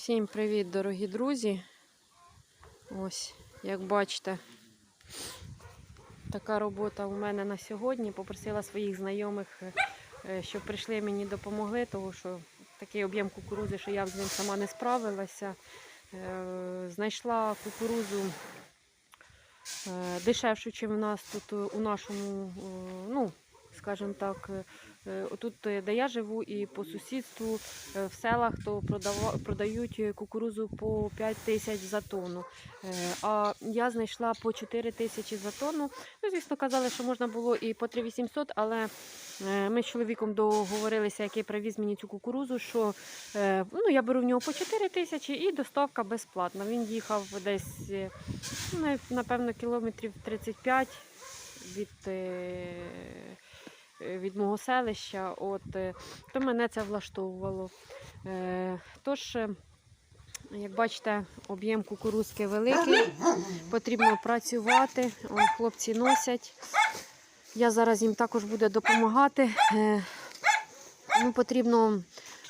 Всім привіт, дорогі друзі. Ось, як бачите, така робота у мене на сьогодні. Попросила своїх знайомих, е, щоб прийшли мені допомогли, тому що такий об'єм кукурузи, що я з ним сама не справилася. Е, Знайшла кукурузу е, дешевшу, ніж в нас тут е, у нашому, е, ну, скажімо так, е, е, тут, е, де я живу, і по сусідству в селах, то продають кукурузу по 5 тисяч за тонну. А я знайшла по 4 тисячі за тонну. Ну, звісно, казали, що можна було і по 3 800, але ми з чоловіком договорилися, який привіз мені цю кукурузу, що ну, я беру в нього по 4 тисячі і доставка безплатна. Він їхав десь, ну, напевно, кілометрів 35 від. Е, від мого селища, от, е, то мене це влаштовувало. Е, Тож, як бачите, об'єм кукурузки великий, потрібно працювати. О, хлопці носять. Я зараз їм також буду допомагати. Ну, потрібно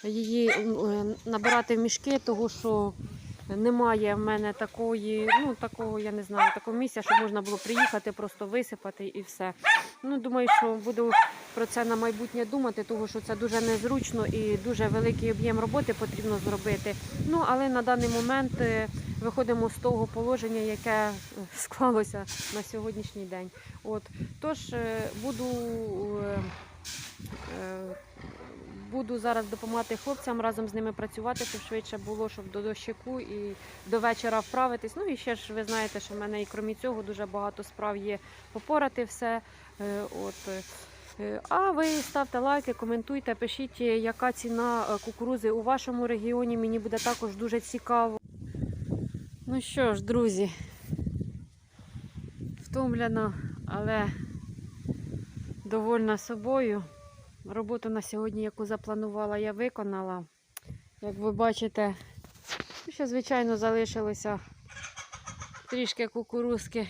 її набирати в мішки, тому що немає в мене такої, ну такого, я не знаю, такого місця, щоб можна було приїхати, просто висипати і все. Ну, думаю, що буду про це на майбутнє думати, тому що це дуже незручно і дуже великий об'єм роботи потрібно зробити. Ну, але на даний момент е, виходимо з того положення, яке е, склалося на сьогоднішній день. От, тож е, буду. Е, е, Буду зараз допомагати хлопцям разом з ними працювати, щоб швидше було, щоб до дощику і до вечора вправитись. Ну і ще ж ви знаєте, що в мене і крім цього дуже багато справ є попорати все. Е, От. Е, А ви ставте лайки, коментуйте, пишіть, яка ціна е, кукурузи у вашому регіоні. Мені буде також дуже цікаво. Ну що ж, друзі, втомлено, але довольна собою. Роботу на сьогодні, яку запланувала, я виконала. Як ви бачите, ну, ще, звичайно, залишилося трішки кукурузки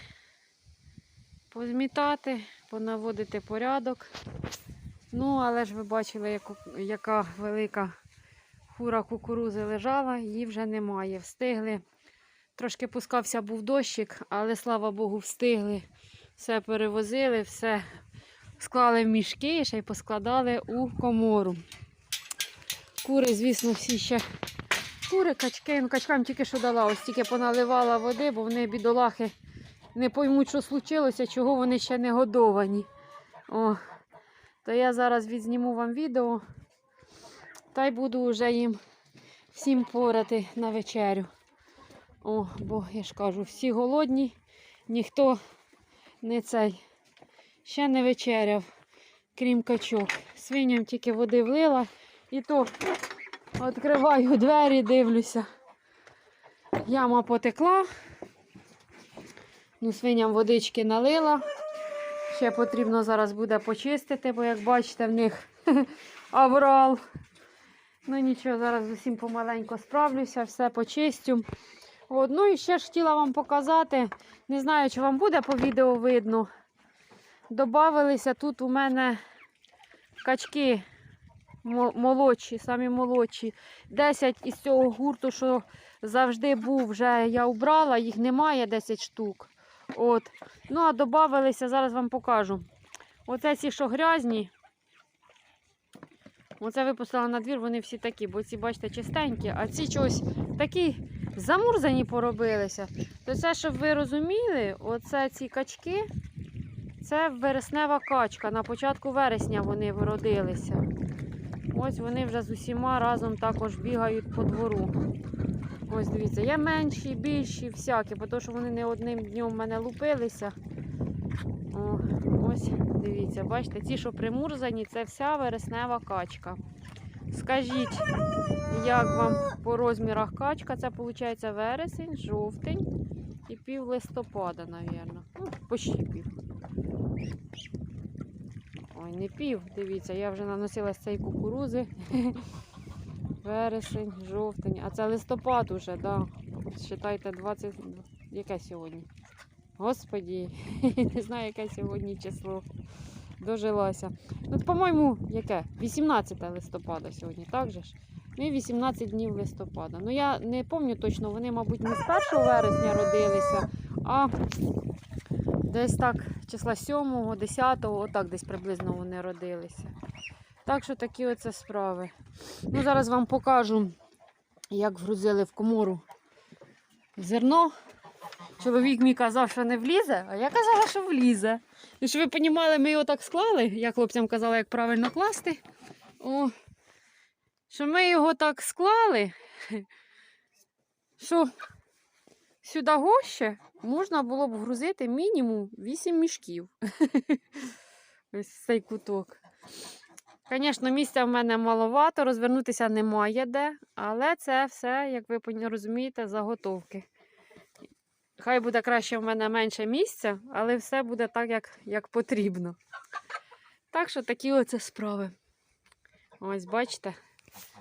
позмітати, понаводити порядок. Ну, але ж ви бачили, яка велика фура кукурузи лежала, її вже немає. Встигли. Трошки пускався був дощик, але слава Богу, встигли. Все перевозили, все склали в мішки і ще й поскладали у комору. Кури, звісно, всі ще кури, качки. Ну, качкам тільки що дала, ось тільки поналивала води, бо вони бідолахи не поймуть, що случилося, чого вони ще не годовані. О, то я зараз відзніму вам відео та й буду вже їм всім порати на вечерю. О, бо я ж кажу, всі голодні, ніхто не цей ще не вечеряв, крім качок. Свиням тільки води влила і то відкриваю двері, дивлюся. Яма потекла. Ну, свиням водички налила. Ще потрібно зараз буде почистити, бо, як бачите, в них аврал. Ну нічого, зараз усім помаленько справлюся, все почистю. От, ну і ще ж хотіла вам показати. Не знаю, чи вам буде по відео видно. Добавилися тут у мене качки молодші, самі молодші. 10 із цього гурту, що завжди був, вже я убрала, їх немає 10 штук. От. Ну, а додавалися, зараз вам покажу. Оце ці, що грязні. Оце випустила на двір, вони всі такі, бо ці, бачите, чистенькі, а ці чогось такі замурзані поробилися. То це, щоб ви розуміли, оце ці качки, це вереснева качка. На початку вересня вони вродилися. Ось вони вже з усіма разом також бігають по двору. Ось дивіться, є менші, більші, всякі, бо то, що вони не одним днем в мене лупилися. О, ось дивіться, бачите, ці, що примурзані, це вся вереснева качка. Скажіть, як вам по розмірах качка? Це виходить вересень, жовтень і пів листопада, мабуть. Ну, почти пів. Ой, не пів, дивіться, я вже наносила з цієї кукурузи. Вересень, жовтень, а це листопад уже, да. Считайте 20. Яке сьогодні? Господі, не знаю, яке сьогодні число. Дожилася. Ну, по-моєму, яке? 18 листопада сьогодні, так же ж? Ну і 18 днів листопада. Ну я не пам'ятаю точно, вони, мабуть, не з 1 вересня родилися, а десь так, числа 7, 10, отак десь приблизно вони родилися. Так що такі оце справи. Ну, зараз вам покажу, як вгрузили в комору зерно. Чоловік мій казав, що не влізе, а я казала, що влізе. І щоб ви розуміли, ми його так склали, я хлопцям казала, як правильно класти. О, що ми його так склали, що сюди гоще можна було б грузити мінімум 8 мішків. Ось цей куток. Звісно, місця в мене маловато, розвернутися немає де, але це все, як ви розумієте, заготовки. Хай буде краще в мене менше місця, але все буде так, як, як потрібно. Так що такі оце справи. Ось бачите,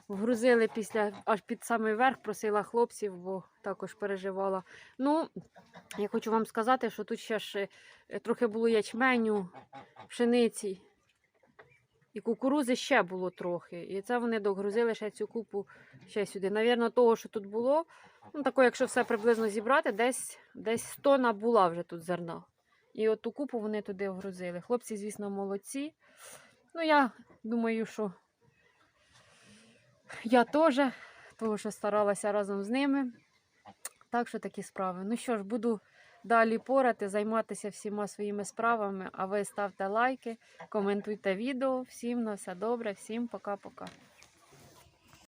вгрузили після аж під самий верх, просила хлопців, бо також переживала. Ну, я хочу вам сказати, що тут ще ж е, трохи було ячменю, пшениці. І кукурузи ще було трохи. І це вони догрузили ще цю купу ще сюди. Навірно, того, що тут було, ну тако, якщо все приблизно зібрати, десь, десь тонна була вже тут зерна. І от ту купу вони туди вгрузили. Хлопці, звісно, молодці. Ну, я думаю, що я теж, тому що старалася разом з ними. Так що такі справи. Ну що ж, буду далі порати, займатися всіма своїми справами. А ви ставте лайки, коментуйте відео. Всім на все добре, всім пока-пока.